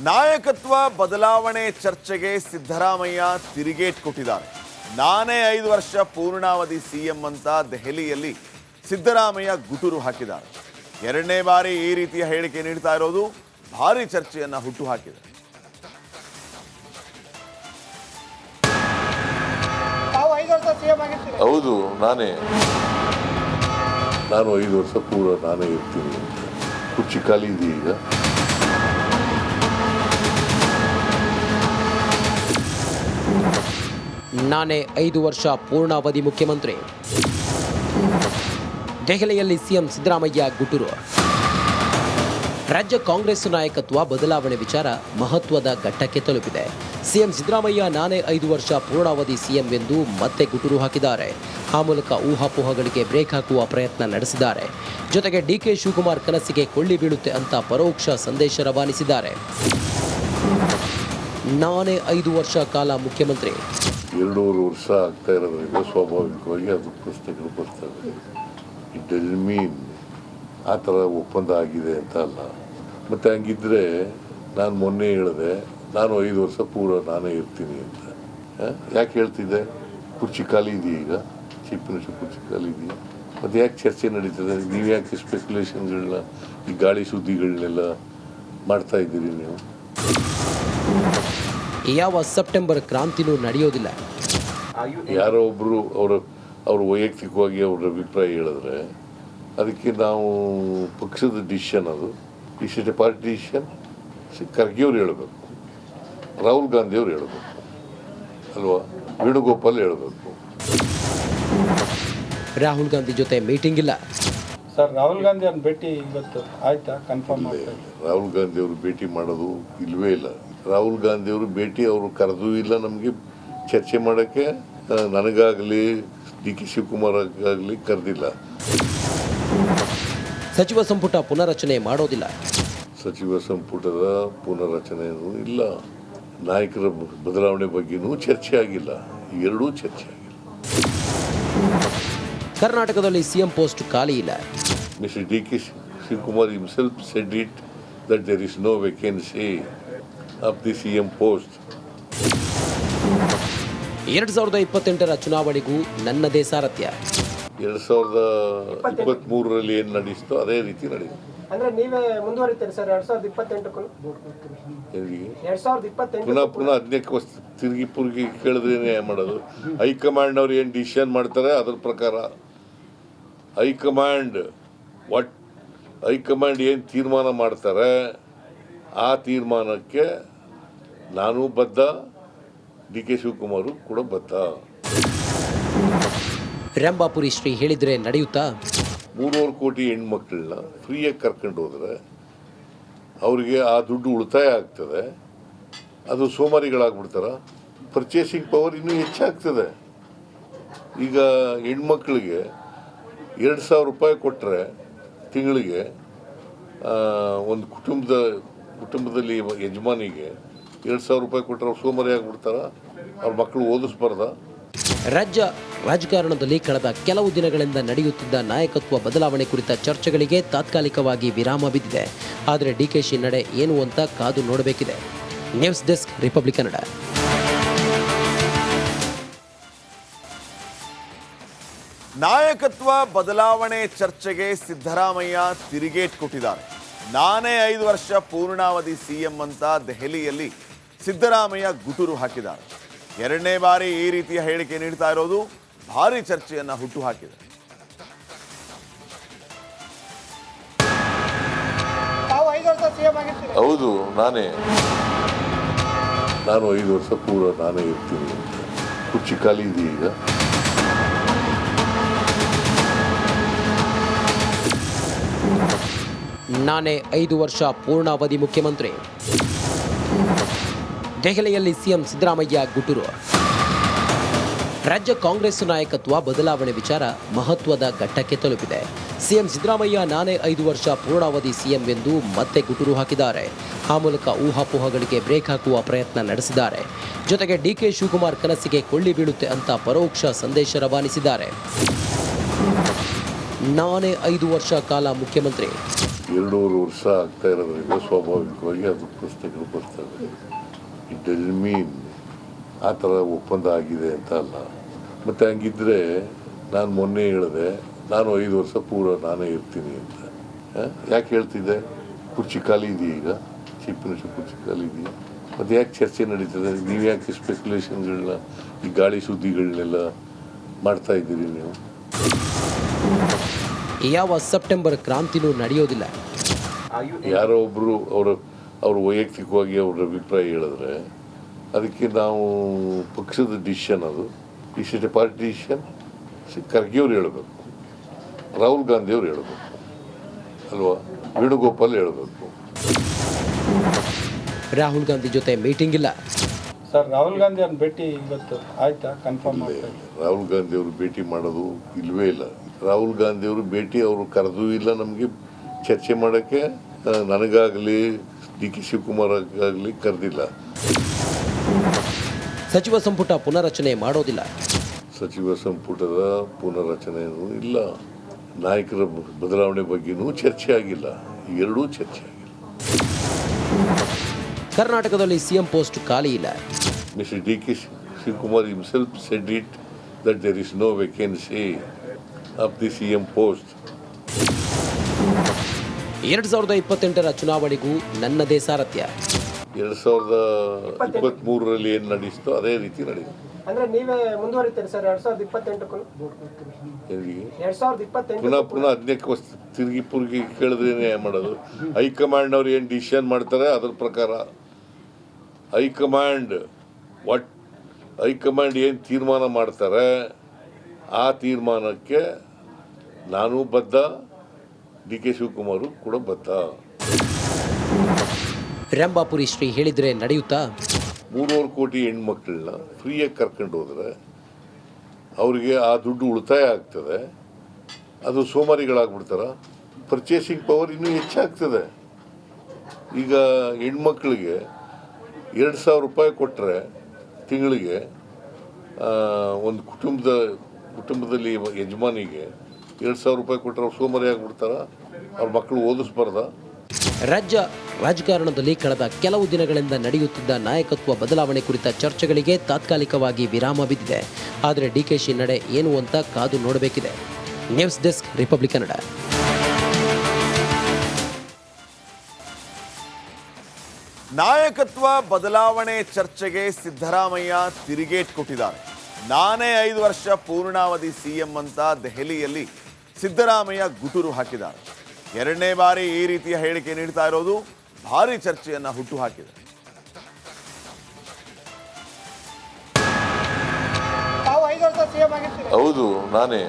ನಾಯಕತ್ವ ಬದಲಾವಣೆ ಚರ್ಚೆಗೆ ಸಿದ್ದರಾಮಯ್ಯ ತಿರುಗೇಟ್ ಕೊಟ್ಟಿದ್ದಾರೆ. ನಾನೇ ಐದು ವರ್ಷ ಪೂರ್ಣಾವಧಿ ಸಿಎಂ ಅಂತ ದೆಹಲಿಯಲ್ಲಿ ಸಿದ್ದರಾಮಯ್ಯ ಗುಟುರು ಹಾಕಿದ್ದಾರೆ. ಎರಡನೇ ಬಾರಿ ಈ ರೀತಿಯ ಹೇಳಿಕೆ ನೀಡ್ತಾ ಇರೋದು ಭಾರಿ ಚರ್ಚೆಯನ್ನು ಹುಟ್ಟು ಹಾಕಿದೆ. ಹೌದು ನಾನೇ. ನಾನು ಐದು ವರ್ಷ ಪೂರ ನಾನೇ ಇರ್ತೀನಿ ಕುಚ್ಚಿ ಕುರ್ಚಿ ಖಾಲಿ ಇದೆ ಈಗ? ನಾನೇ ಐದು ವರ್ಷ ಪೂರ್ಣಾವಧಿ ಮುಖ್ಯಮಂತ್ರಿ. ದೆಹಲಿಯಲ್ಲಿ ಸಿಎಂ ಸಿದ್ದರಾಮಯ್ಯ ಗುಟುರು. ರಾಜ್ಯ ಕಾಂಗ್ರೆಸ್ ನಾಯಕತ್ವ ಬದಲಾವಣೆ ವಿಚಾರ ಮಹತ್ವದ ಘಟ್ಟಕ್ಕೆ ತಲುಪಿದೆ. ಸಿಎಂ ಸಿದ್ದರಾಮಯ್ಯ ನಾನೇ ಐದು ವರ್ಷ ಪೂರ್ಣಾವಧಿ ಸಿಎಂ ಎಂದು ಮತ್ತೆ ಗುಟುರು ಹಾಕಿದ್ದಾರೆ. ಆ ಮೂಲಕ ಊಹಾಪೋಹಗಳಿಗೆ ಬ್ರೇಕ್ ಹಾಕುವ ಪ್ರಯತ್ನ ನಡೆಸಿದ್ದಾರೆ. ಜೊತೆಗೆ ಡಿಕೆ ಶಿವಕುಮಾರ್ ಕನಸಿಗೆ ಕೊಳ್ಳಿ ಬೀಳುತ್ತೆ ಅಂತ ಪರೋಕ್ಷ ಸಂದೇಶ ರವಾನಿಸಿದ್ದಾರೆ. ನಾನೇ ಐದು ವರ್ಷ ಕಾಲ ಮುಖ್ಯಮಂತ್ರಿ. ಎರಡೂರು ವರ್ಷ ಆಗ್ತಾ ಇರೋದ್ರಿಂದ ಸ್ವಾಭಾವಿಕವಾಗಿ ಅದು ಪ್ರಶ್ನೆಗಳು ಬರ್ತವೆ. ಇಟ್ ಡಸ್ ಮೀನ್ ಆ ಥರ ಒಪ್ಪಂದ ಆಗಿದೆ ಅಂತ ಅಲ್ಲ. ಮತ್ತು ಹಂಗಿದ್ರೆ ನಾನು ಮೊನ್ನೆ ಹೇಳಿದೆ, ನಾನು ಐದು ವರ್ಷ ಪೂರ ನಾನೇ ಇರ್ತೀನಿ ಅಂತ. ಯಾಕೆ ಹೇಳ್ತಿದ್ದೆ? ಕುರ್ಚಿ ಖಾಲಿ ಇದೆಯಾ ಈಗ? ಚೀಫ್ ಮಿನಿಸ್ಟರ್ ಕುರ್ಚಿ ಖಾಲಿ ಇದೆಯಾ? ಮತ್ತು ಯಾಕೆ ಚರ್ಚೆ ನಡೀತದೆ? ನೀವು ಯಾಕೆ ಸ್ಪೆಕ್ಯುಲೇಷನ್ಗಳನ್ನ ಈ ಗಾಳಿ ಸುದ್ದಿಗಳನ್ನೆಲ್ಲ ಮಾಡ್ತಾ ಇದ್ದೀರಿ ನೀವು? ಯಾವ ಸೆಪ್ಟೆಂಬರ್ ಕ್ರಾಂತಿನೂ ನಡೆಯೋದಿಲ್ಲ. ಯಾರೋ ಒಬ್ಬರು ಅವರ ಅವ್ರ ವೈಯಕ್ತಿಕವಾಗಿ ಅವ್ರ ಅಭಿಪ್ರಾಯ ಹೇಳಿದ್ರೆ ಅದಕ್ಕೆ ನಾವು ಪಕ್ಷದ ಡಿಸಿಷನ್ ಅದು. Is it a party decision ಖರ್ಗೆಯವ್ರು ಹೇಳಬೇಕು. ರಾಹುಲ್ ಗಾಂಧಿಯವ್ರು ಹೇಳಬೇಕು. ಅಲ್ವಾ? ವೇಣುಗೋಪಾಲ್ ಹೇಳಬೇಕು. ರಾಹುಲ್ ಗಾಂಧಿ ಜೊತೆ ಮೀಟಿಂಗ್ ಇಲ್ಲ. ಸರ್ ರಾಹುಲ್ ಗಾಂಧಿ ಅವ್ರನ್ನ ಭೇಟಿ ಇವತ್ತು ಆಯ್ತಾ? ಕನ್ಫರ್ಮ್ ರಾಹುಲ್ ಗಾಂಧಿ ಅವರು ಭೇಟಿ ಮಾಡೋದು ಇಲ್ವೇ ಇಲ್ಲ. ರಾಹುಲ್ ಗಾಂಧಿ ಅವರು ಭೇಟಿ ಅವರು ಕರೆದೂ ಇಲ್ಲ ನಮಗೆ. ಚರ್ಚೆ ಮಾಡೋಕ್ಕೆ ನನಗಾಗಲಿ ಡಿ ಕೆ ಶಿವಕುಮಾರ್ ಆಗಲಿ ಕರೆದಿಲ್ಲ. ಸಚಿವ ಸಂಪುಟ ಪುನರಚನೆ ಮಾಡೋದಿಲ್ಲ. ಸಚಿವ ಸಂಪುಟದ ಪುನರಚನೆಯೂ ಇಲ್ಲ. ನಾಯಕರ ಬದಲಾವಣೆ ಬಗ್ಗೆನೂ ಚರ್ಚೆ ಆಗಿಲ್ಲ. ಎರಡೂ ಚರ್ಚೆ ಆಗಿಲ್ಲ. ಕರ್ನಾಟಕದಲ್ಲಿ ಸಿಎಂ ಪೋಸ್ಟ್ ಖಾಲಿ ಇಲ್ಲ. Mister D K Shivakumar himself said it that there is no vacancy. Of the C M post ಎರಡ್ ಸಾವಿರದ ಇಪ್ಪತ್ತೆಂಟರ ಚುನಾವಣೆಗೂ ನನ್ನದೇ ಸಾರಥ್ಯ. ಎರಡು ಸಾವಿರದ ಇಪ್ಪತ್ತ್ಮೂರರಲ್ಲಿ ಏನು ನಡೆಯಿತೋ ಅದೇ ರೀತಿ ನಡೆಯಿತು. ಅಂದ್ರೆ ನೀವೇ ಮುಂದುವರಿತೀರಿ ಸರ್ ಎರಡ್ ಸಾವಿರದ ಇಪ್ಪತ್ತೆಂಟಕ್ಕೂ? ಎಲ್ಲಿಗೆ? ಎರಡ್ ಸಾವಿರದ ಇಪ್ಪತ್ತೆಂಟು ಪುನಃ ಪುನಃ ವಸ್ ತಿರುಗಿ ಪುರುಗಿ ಕೇಳಿದ್ರೇನೆ ಏನ್ ಮಾಡೋದು? ಹೈಕಮಾಂಡ್ನವ್ರು ಏನು ಡಿಸಿಷನ್ ಮಾಡ್ತಾರೆ ಅದ್ರ ಪ್ರಕಾರ. ಹೈಕಮಾಂಡ್ ವಾಟ್ ಹೈಕಮಾಂಡ್ ಏನು ತೀರ್ಮಾನ ಮಾಡ್ತಾರೆ ಆ ತೀರ್ಮಾನಕ್ಕೆ ನಾನು ಬದ್ಧ ಡಿ ಕೆ ಶಿವಕುಮಾರು ಕೂಡ ಬದ್ಧ ರಂಭಾಪುರಿ ಶ್ರೀ ಹೇಳಿದ್ರೆ ನಡೆಯುತ್ತಾ? ಮೂರುವರೆ ಕೋಟಿ ಹೆಣ್ಮಕ್ಳನ್ನ ಫ್ರೀಯಾಗಿ ಕರ್ಕೊಂಡು ಹೋದ್ರೆ ಅವರಿಗೆ ಆ ದುಡ್ಡು ಉಳಿತಾಯ ಆಗ್ತದೆ. ಅದು ಸೋಮಾರಿಗಳಾಗ್ಬಿಡ್ತಾರ. ಪರ್ಚೇಸಿಂಗ್ ಪವರ್ ಇನ್ನೂ ಹೆಚ್ಚಾಗ್ತದೆ. ಈಗ ಹೆಣ್ಮಕ್ಳಿಗೆ ಎರಡು ಸಾವಿರ ರೂಪಾಯಿ ಕೊಟ್ಟರೆ ತಿಂಗಳಿಗೆ ಒಂದು ಕುಟುಂಬದ ಕುಟುಂಬದಲ್ಲಿ ಯಜಮಾನಿಗೆ ಎರಡು ಸಾವಿರ ರೂಪಾಯಿ ಕೊಟ್ಟರೆ ಅವ್ರು ಸೋಮಾರಿ ಬಿಡ್ತಾರ? ಅವ್ರ ಮಕ್ಕಳು ಓದಿಸ್ಬಾರ್ದ? ರಾಜ್ಯ ರಾಜಕಾರಣದಲ್ಲಿ ಕಳೆದ ಕೆಲವು ದಿನಗಳಿಂದ ನಡೆಯುತ್ತಿದ್ದ ನಾಯಕತ್ವ ಬದಲಾವಣೆ ಕುರಿತ ಚರ್ಚೆಗಳಿಗೆ ತಾತ್ಕಾಲಿಕವಾಗಿ ವಿರಾಮ ಬಿದ್ದಿದೆ. ಆದರೆ ಡಿ ಕೆ ಶಿ ನಡೆ ಏನು ಅಂತ ಕಾದು ನೋಡಬೇಕಿದೆ. News desk republic Kannada. ನಾಯಕತ್ವ ಬದಲಾವಣೆ ಚರ್ಚೆಗೆ ಸಿದ್ದರಾಮಯ್ಯ ತಿರುಗೇಟ್ ಕೊಟ್ಟಿದ್ದಾರೆ. ನಾನೇ ಐದು ವರ್ಷ ಪೂರ್ಣಾವಧಿ ಸಿಎಂ ಅಂತ ದೆಹಲಿಯಲ್ಲಿ ಸಿದ್ದರಾಮಯ್ಯ ಗುಟುರು ಹಾಕಿದ್ದಾರೆ. ಎರಡನೇ ಬಾರಿ ಈ ರೀತಿಯ ಹೇಳಿಕೆ ನೀಡ್ತಾ ಇರೋದು ಭಾರಿ ಚರ್ಚೆಯನ್ನ ಹುಟ್ಟು ಹಾಕಿದೆ. ಹೌದು ನಾನೇ. ನಾನು ಐದು ವರ್ಷ ಪೂರ ನಾನೇ ಇರ್ತೀನಿ ಕುಚ್ಚಿ ಕುರ್ಚಿ ಖಾಲಿ ಇದೆ ಈಗ? ನಾನೇ ಐದು ವರ್ಷ ಪೂರ್ಣಾವಧಿ ಮುಖ್ಯಮಂತ್ರಿ. ದೆಹಲಿಯಲ್ಲಿ ಸಿಎಂ ಸಿದ್ದರಾಮಯ್ಯ ಗುಟುರು. ರಾಜ್ಯ ಕಾಂಗ್ರೆಸ್ ನಾಯಕತ್ವ ಬದಲಾವಣೆ ವಿಚಾರ ಮಹತ್ವದ ಘಟ್ಟಕ್ಕೆ ತಲುಪಿದೆ. ಸಿಎಂ ಸಿದ್ದರಾಮಯ್ಯ ನಾನೇ ಐದು ವರ್ಷ ಪೂರ್ಣಾವಧಿ ಸಿಎಂ ಎಂದು ಮತ್ತೆ ಗುಟುರು ಹಾಕಿದ್ದಾರೆ. ಆ ಮೂಲಕ ಊಹಾಪೋಹಗಳಿಗೆ ಬ್ರೇಕ್ ಹಾಕುವ ಪ್ರಯತ್ನ ನಡೆಸಿದ್ದಾರೆ. ಜೊತೆಗೆ ಡಿಕೆ ಶಿವಕುಮಾರ್ ಕನಸಿಗೆ ಕೊಳ್ಳಿ ಬೀಳುತ್ತೆ ಅಂತ ಪರೋಕ್ಷ ಸಂದೇಶ ರವಾನಿಸಿದ್ದಾರೆ. ನಾನೇ ಐದು ವರ್ಷ ಕಾಲ ಮುಖ್ಯಮಂತ್ರಿ. ಎರಡೂವರೆ ವರ್ಷ ಆಗ್ತಾ ಇರೋದ್ರಿಂದ ಸ್ವಾಭಾವಿಕವಾಗಿ ಅದು ಬರ್ತವೆ ಡಸ್ ಮೀನ್ ಆ ಥರ ಒಪ್ಪಂದ ಆಗಿದೆ ಅಂತ ಅಲ್ಲ. ಮತ್ತು ಹಂಗಿದ್ರೆ ನಾನು ಮೊನ್ನೆ ಹೇಳಿದೆ ನಾನು ಐದು ವರ್ಷ ಪೂರ ನಾನೇ ಇರ್ತೀನಿ ಅಂತ? ಯಾಕೆ ಹೇಳ್ತಿದ್ದೆ? ಕುರ್ಚಿ ಖಾಲಿ ಇದೆಯಾ ಈಗ? ಚೀಫ್ ಮಿನಿಸ್ಟರ್ ಕುರ್ಚಿ ಖಾಲಿ ಇದೆಯಾ? ಮತ್ತು ಯಾಕೆ ಚರ್ಚೆ ನಡೀತದೆ? ನೀವು ಯಾಕೆ ಸ್ಪೆಕ್ಯುಲೇಷನ್ಗಳನ್ನ ಈ ಗಾಳಿ ಸುದ್ದಿಗಳನ್ನೆಲ್ಲ ಮಾಡ್ತಾ ಇದ್ದೀರಿ ನೀವು? ಯಾವ ಸೆಪ್ಟೆಂಬರ್ ಕ್ರಾಂತಿನೂ ನಡೆಯೋದಿಲ್ಲ. ಯಾರೋ ಒಬ್ಬರು ಅವರ ಅವರು ವೈಯಕ್ತಿಕವಾಗಿ ಅವ್ರ ಅಭಿಪ್ರಾಯ ಹೇಳಿದ್ರೆ ಅದಕ್ಕೆ ನಾವು ಪಕ್ಷದ ಡಿಸಿಷನ್ ಅದು. Is it a party decision Kharge ಅವ್ರು ಹೇಳಬೇಕು ರಾಹುಲ್ ಗಾಂಧಿ ಅವ್ರು ಹೇಳಬೇಕು ಅಲ್ವಾ? ವೇಣುಗೋಪಾಲ್ ಹೇಳಬೇಕು. ರಾಹುಲ್ ಗಾಂಧಿ ಜೊತೆ ಮೀಟಿಂಗ್ ಇಲ್ಲ. ಸರ್ ರಾಹುಲ್ ಗಾಂಧಿ ಅವ್ರನ್ನ ಭೇಟಿ ಇವತ್ತು ಆಯ್ತಾ? ಕನ್ಫರ್ಮ್ ರಾಹುಲ್ ಗಾಂಧಿ ಅವರು ಭೇಟಿ ಮಾಡೋದು ಇಲ್ವೇ ಇಲ್ಲ. ರಾಹುಲ್ ಗಾಂಧಿ ಅವರು ಭೇಟಿ ಅವರು ಕರೆದೂ ಇಲ್ಲ ನಮಗೆ ಚರ್ಚೆ ಮಾಡೋಕ್ಕೆ ನನಗಾಗಲಿ ಡಿ ಕೆ ಶಿವಕುಮಾರ್ ಆಗಲಿ ಕರೆದಿಲ್ಲ. ಸಚಿವ ಸಂಪುಟ ಪುನರಚನೆ ಮಾಡೋದಿಲ್ಲ. ಸಚಿವ ಸಂಪುಟದ ಪುನರಚನೆಯೂ ಇಲ್ಲ. ನಾಯಕರ ಬದಲಾವಣೆ ಬಗ್ಗೆನೂ ಚರ್ಚೆ ಆಗಿಲ್ಲ. ಎರಡೂ ಚರ್ಚೆ ಆಗಿಲ್ಲ. ಕರ್ನಾಟಕದಲ್ಲಿ ಸಿಎಂ ಪೋಸ್ಟ್ ಖಾಲಿ ಇಲ್ಲ. Mister D K Shivakumar himself said it that there is no vacancy of the C M post ಎರಡ್ ಸಾವಿರದ ಇಪ್ಪತ್ತೆಂಟರ ಚುನಾವಣೆಗೂ ನನ್ನದೇ ಸಾರಥ್ಯ. ಎರಡು ಸಾವಿರದ ಇಪ್ಪತ್ತ್ಮೂರರಲ್ಲಿ ಏನು ನಡೆಸ್ತೋ ಅದೇ ರೀತಿ ನಡೆಯುತ್ತೆ ಅಂದ್ರೆ ನೀವೇ ಮುಂದುವರಿತೀರಿ ಸರ್ ಎರಡ್ ಸಾವಿರದ ಇಪ್ಪತ್ತೆಂಟಕ್ಕೂ? ಎರಡ್ ಸಾವಿರದ ಇಪ್ಪತ್ತೆಂಟು ಪುನಃ ಪುನಃ ಹದಿನೈದು ವರ್ಷ ತಿರುಗಿ ಪುರುಗಿ ಕೇಳಿದ್ರೇನೆ ಮಾಡೋದು. ಹೈಕಮಾಂಡ್ ಅವ್ರು ಏನು ಡಿಸಿಷನ್ ಮಾಡ್ತಾರೆ ಅದ್ರ ಪ್ರಕಾರ. ಹೈಕಮಾಂಡ್ ವಾಟ್ ಹೈಕಮಾಂಡ್ ಏನು ತೀರ್ಮಾನ ಮಾಡ್ತಾರೆ ಆ ತೀರ್ಮಾನಕ್ಕೆ ನಾನು ಬದ್ಧ. ಡಿ ಕೆ ಶಿವಕುಮಾರು ಕೂಡ ಬತ್ತ ರಂಭಾಪುರಿ ಶ್ರೀ ಹೇಳಿದ್ರೆ ನಡೆಯುತ್ತಾ? ಮೂರುವರೆ ಕೋಟಿ ಹೆಣ್ಮಕ್ಳನ್ನ ಫ್ರೀಯಾಗಿ ಕರ್ಕೊಂಡು ಹೋದ್ರೆ ಅವರಿಗೆ ಆ ದುಡ್ಡು ಉಳಿತಾಯ ಆಗ್ತದೆ. ಅದು ಸೋಮಾರಿಗಳಾಗ್ಬಿಡ್ತಾರ? ಪರ್ಚೇಸಿಂಗ್ ಪವರ್ ಇನ್ನೂ ಹೆಚ್ಚಾಗ್ತದೆ. ಈಗ ಹೆಣ್ಮಕ್ಳಿಗೆ ಎರಡು ಸಾವಿರ ರೂಪಾಯಿ ಕೊಟ್ಟರೆ ತಿಂಗಳಿಗೆ ಒಂದು ಕುಟುಂಬದ ಕುಟುಂಬದಲ್ಲಿ ಯಜಮಾನಿಗೆ ಎರಡು ಸಾವಿರ ರೂಪಾಯಿ ಕೊಟ್ಟರೆ ಅವ್ರು ಸೋಮಾರಿ ಬಿಡ್ತಾರೆ ಅವ್ರ ಮಕ್ಕಳು ಓದಿಸ್ಬಾರ್ದ? ರಾಜ್ಯ ರಾಜಕಾರಣದಲ್ಲಿ ಕಳೆದ ಕೆಲವು ದಿನಗಳಿಂದ ನಡೆಯುತ್ತಿದ್ದ ನಾಯಕತ್ವ ಬದಲಾವಣೆ ಕುರಿತ ಚರ್ಚೆಗಳಿಗೆ ತಾತ್ಕಾಲಿಕವಾಗಿ ವಿರಾಮ ಬಿದ್ದಿದೆ. ಆದರೆ ಡಿಕೆಶಿ ನಡೆ ಏನು ಅಂತ ಕಾದು ನೋಡಬೇಕಿದೆ. News desk republic Kannada. ನಾಯಕತ್ವ ಬದಲಾವಣೆ ಚರ್ಚೆಗೆ ಸಿದ್ದರಾಮಯ್ಯ ತಿರುಗೇಟ್ ಕೊಟ್ಟಿದ್ದಾರೆ. ನಾನೇ ಐದು ವರ್ಷ ಪೂರ್ಣಾವಧಿ ಸಿಎಂ ಅಂತ ದೆಹಲಿಯಲ್ಲಿ ಸಿದ್ದರಾಮಯ್ಯ ಗುಟುರು ಹಾಕಿದ್ದಾರೆ. ಎರಡನೇ ಬಾರಿ ಈ ರೀತಿಯ ಹೇಳಿಕೆ ನೀಡ್ತಾ ಇರೋದು ಭಾರಿ ಚರ್ಚೆಯನ್ನ ಹುಟ್ಟು ಹಾಕಿದೆ. ಹೌದು ನಾನೇ.